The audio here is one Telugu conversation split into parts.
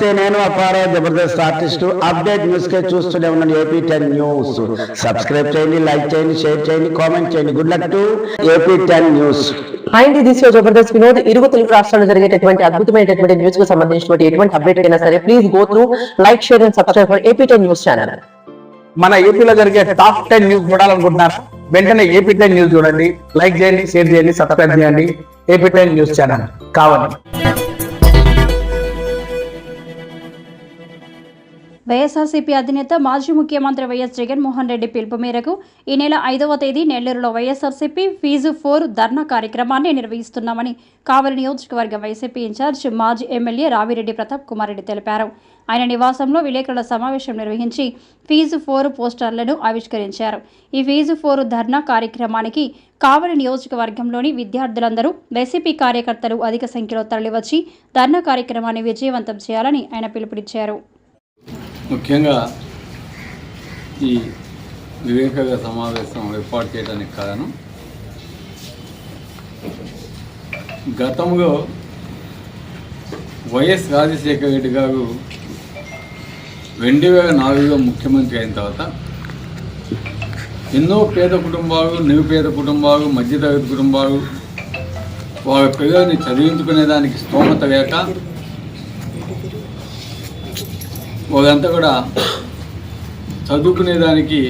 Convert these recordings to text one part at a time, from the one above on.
నమస్తే, నేను అపారా జబర్దస్త్ ఆర్టిస్ట్. అప్డేట్ న్యూస్ కే చూస్తూనే ఉన్నాను ఏపీ టెన్ న్యూస్. సబ్స్క్రైబ్ చేయండి లైక్ చేయండి షేర్ చేయండి కామెంట్ చేయండి. Good luck to AP ten news. And this యో జబర్దస్త్ వినోద్. ఇరుగు తెలుగు రాష్ట్రాల్లో జరిగేటటువంటి అద్భుతమైనటువంటి న్యూస్కు సంబంధించినటువంటి ఎటువంటి అప్డేట్ అయినా సరే please go through like share and subscribe for AP ten news channel మన ఏపీలో జరిగే టాప్ టెన్ న్యూస్ చూడాలనుకుంటున్నారా? వెంటనే ఏపీ టెన్ న్యూస్ చూడండి. లైక్ చేయండి షేర్ చేయండి సబ్స్క్రైబ్ చేయండి. ఏపీ టెన్ న్యూస్ ఛానల్ కావాలి. వైఎస్ఆర్సీపీ అధినేత మాజీ ముఖ్యమంత్రి వైఎస్ జగన్మోహన్ రెడ్డి పిలుపు మేరకు ఈ నెల ఐదవ తేదీ నెల్లూరులో వైఎస్ఆర్సీపీ ఫీజు ఫోర్ ధర్నా కార్యక్రమాన్ని నిర్వహిస్తున్నామని కావలి నియోజకవర్గ వైసీపీ ఇన్ఛార్జ్ మాజీ ఎమ్మెల్యే రావిరెడ్డి ప్రతాప్ కుమార్ రెడ్డి తెలిపారు. ఆయన నివాసంలో విలేకరుల సమావేశం నిర్వహించి ఫీజు ఫోర్ పోస్టర్లను ఆవిష్కరించారు. ఈ ఫీజు ఫోర్ ధర్నా కార్యక్రమానికి కావలి నియోజకవర్గంలోని విద్యార్థులందరూ వైసీపీ కార్యకర్తలు అధిక సంఖ్యలో తరలివచ్చి ధర్నా కార్యక్రమాన్ని విజయవంతం చేయాలని ఆయన పిలుపునిచ్చారు. ముఖ్యంగా ఈ వివేకవ్య సమావేశం ఏర్పాటు చేయడానికి కారణం గతంలో వైఎస్ రాజశేఖర రెడ్డి గారు రెండు వేల నాలుగులో ముఖ్యమంత్రి అయిన తర్వాత ఎన్నో పేద కుటుంబాలు నిరుపేద కుటుంబాలు మధ్యతరగతి కుటుంబాలు వారి పిల్లల్ని చదివించుకునేదానికి స్తోమత లేక వాళ్ళంతా కూడా చదువుకునేదానికి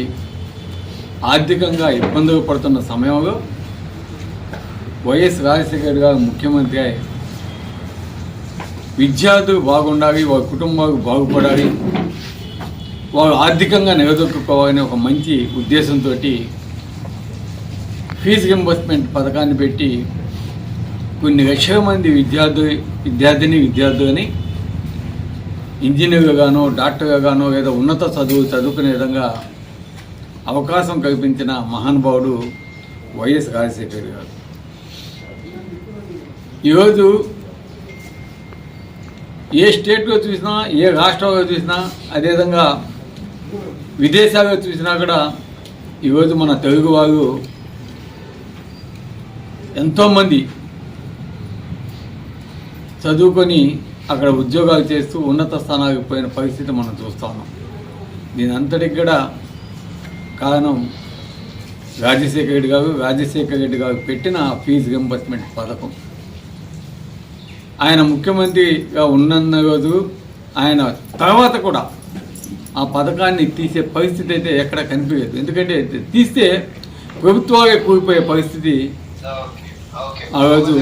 ఆర్థికంగా ఇబ్బందులు పడుతున్న సమయంలో వైఎస్ రాజశేఖర్ గారు ముఖ్యమంత్రి అయి విద్యార్థులు బాగుండాలి వాళ్ళ కుటుంబాలు బాగుపడాలి వాళ్ళు ఆర్థికంగా నిలదొక్కుకోవాలనే ఒక మంచి ఉద్దేశంతో ఫీజు రింబర్స్మెంట్ పథకాన్ని పెట్టి కొన్ని లక్షల మంది విద్యార్థి విద్యార్థిని విద్యార్థులని ఇంజనీర్గా గాను డాక్టర్గా గాను లేదా ఉన్నత చదువు చదువుకునే విధంగా అవకాశం కల్పించిన మహానుభావుడు వైఎస్ రాజశేఖర్ గారు. ఈరోజు ఏ స్టేట్లో చూసినా ఏ రాష్ట్రంలో చూసినా అదేవిధంగా విదేశాల్లో చూసినా కూడా ఈరోజు మన తెలుగు వారు ఎంతోమంది చదువుకొని అక్కడ ఉద్యోగాలు చేస్తూ ఉన్నత స్థానాలకు పోయిన పరిస్థితి మనం చూస్తా ఉన్నాం. దీని అంతటికి కూడా కారణం రాజశేఖర రెడ్డి గారు రాజశేఖర రెడ్డి గారు పెట్టిన ఫీజు రింబర్స్మెంట్ పథకం. ఆయన ముఖ్యమంత్రిగా ఉన్నన్న రోజు ఆయన తర్వాత కూడా ఆ పథకాన్ని తీసే పరిస్థితి అయితే ఎక్కడ కనిపించదు ఎందుకంటే తీస్తే ప్రభుత్వాలే కూలిపోయే పరిస్థితి ఆ రోజు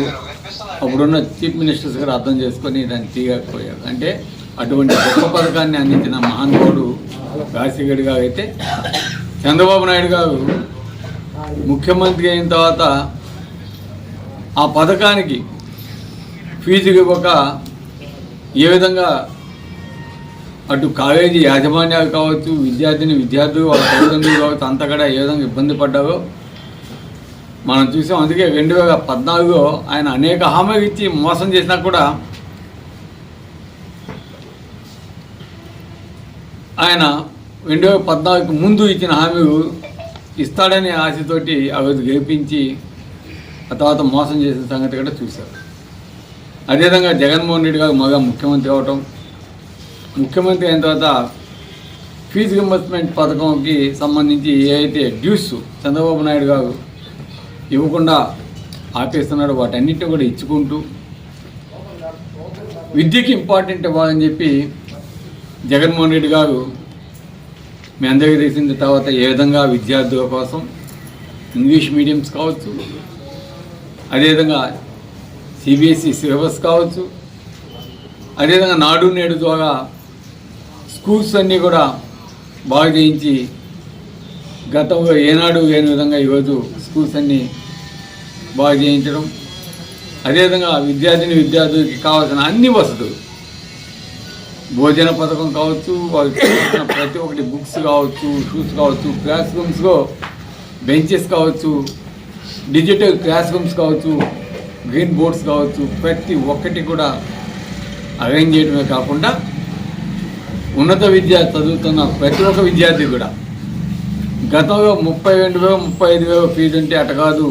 అప్పుడున్న చీఫ్ మినిస్టర్స్ గారు అర్థం చేసుకొని దాన్ని తీయకపోయారు. అంటే అటువంటి గొప్ప పథకాన్ని అందించిన మహానుభావుడు రాజశేఖర్ గారు అయితే చంద్రబాబు నాయుడు గారు ముఖ్యమంత్రి అయిన తర్వాత ఆ పథకానికి ఫీజుకి ఒక ఏ విధంగా అటు కాలేజీ యాజమాన్యాలు కావచ్చు విద్యార్థిని విద్యార్థులు వాళ్ళ తల్లిదండ్రులు కావచ్చు అంతా కూడా ఏ విధంగా ఇబ్బంది పడ్డారో మనం చూసాం. అందుకే రెండు వేల పద్నాలుగులో ఆయన అనేక హామీలు ఇచ్చి మోసం చేసినా కూడా ఆయన రెండు వేల పద్నాలుగు ముందు ఇచ్చిన హామీలు ఇస్తాడనే ఆశతోటి ఆ గెలిపించి ఆ తర్వాత మోసం చేసిన సంగతి కూడా చూశారు. అదేవిధంగా జగన్మోహన్ రెడ్డి గారు మగ ముఖ్యమంత్రి అవటం ముఖ్యమంత్రి అయిన తర్వాత ఫీజు రింబర్స్మెంట్ పథకంకి సంబంధించి ఏ అయితే డ్యూస్ చంద్రబాబు నాయుడు గారు ఇవ్వకుండా ఆపేస్తున్నాడు. వాటన్నిటిని కూడా ఇచ్చుకుంటూ విద్యకి ఇంపార్టెంట్ ఇవ్వాలని చెప్పి జగన్మోహన్ రెడ్డి గారు మీ అందరికీ తెలిసిన తర్వాత ఏ విధంగా విద్యార్థుల కోసం ఇంగ్లీష్ మీడియంస్ కావచ్చు అదేవిధంగా సిబిఎస్ఈ సిలబస్ కావచ్చు అదేవిధంగా నాడు నేడు ద్వారా స్కూల్స్ అన్నీ కూడా బాగా చేయించి గతంలో ఏనాడు లేని విధంగా ఈరోజు స్కూల్స్ అన్నీ బాగు చేయించడం అదేవిధంగా విద్యార్థిని విద్యార్థులకి కావాల్సిన అన్ని వసతులు. భోజన పథకం కావచ్చు వాళ్ళకి ప్రతి ఒక్కటి బుక్స్ కావచ్చు షూస్ కావచ్చు క్లాస్ రూమ్స్లో బెంచెస్ కావచ్చు డిజిటల్ క్లాస్ రూమ్స్ కావచ్చు గ్రీన్ బోర్డ్స్ కావచ్చు ప్రతి ఒక్కటి కూడా అరేంజ్ చేయడమే కాకుండా ఉన్నత విద్య చదువుతున్న ప్రతి ఒక్క విద్యార్థి కూడా గతంలో ముప్పై రెండు వేలు ముప్పై ఐదు వేలు ఫీజు ఉంటే అట కాదు.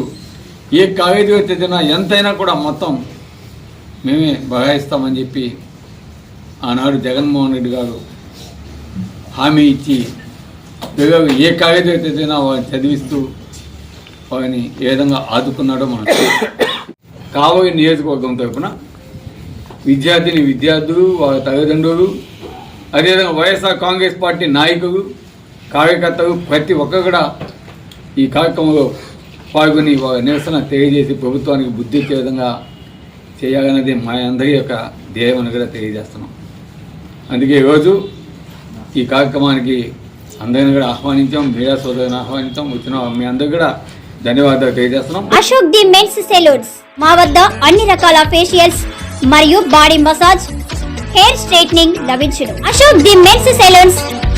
ఏ కాలేజీలో చదివినా ఎంతైనా కూడా మొత్తం మేమే బగాయిస్తామని చెప్పి ఆనాడు జగన్మోహన్ రెడ్డి గారు హామీ ఇచ్చి పిల్లలు ఏ కాలేజీ తెచ్చినా చదివినా వారిని చదివిస్తూ వారిని ఏ విధంగా ఆదుకున్నాడో మనం కాబోయే నియోజకవర్గం తరపున విద్యార్థిని విద్యార్థులు వారి తల్లిదండ్రులు అదేవిధంగా వైఎస్ఆర్ కాంగ్రెస్ పార్టీ నాయకులు కార్యకర్తలు ప్రతి ఒక్కరు కూడా ఈ కార్యక్రమంలో పాల్గొని నిరసన తెలియజేసి ప్రభుత్వానికి బుద్ధి ఇచ్చే విధంగా చేయాలన్నది మా అందరి యొక్క ధ్యేయం అని కూడా తెలియజేస్తున్నాం. అందుకే ఈరోజు ఈ కార్యక్రమానికి అందరిని కూడా ఆహ్వానించాం మీడియా సోదరులను ఆహ్వానించాం వచ్చిన మీ అందరికి కూడా ధన్యవాదాలు తెలియజేస్తున్నాం. అశోక్ ది మెన్స్ సెలూన్స్ మా వద్ద అన్ని రకాల ఫేషియల్స్ మరియు బాడీ మసాజ్ హెయిర్ స్ట్రైట్నింగ్ లభించును. Ashok the men's salons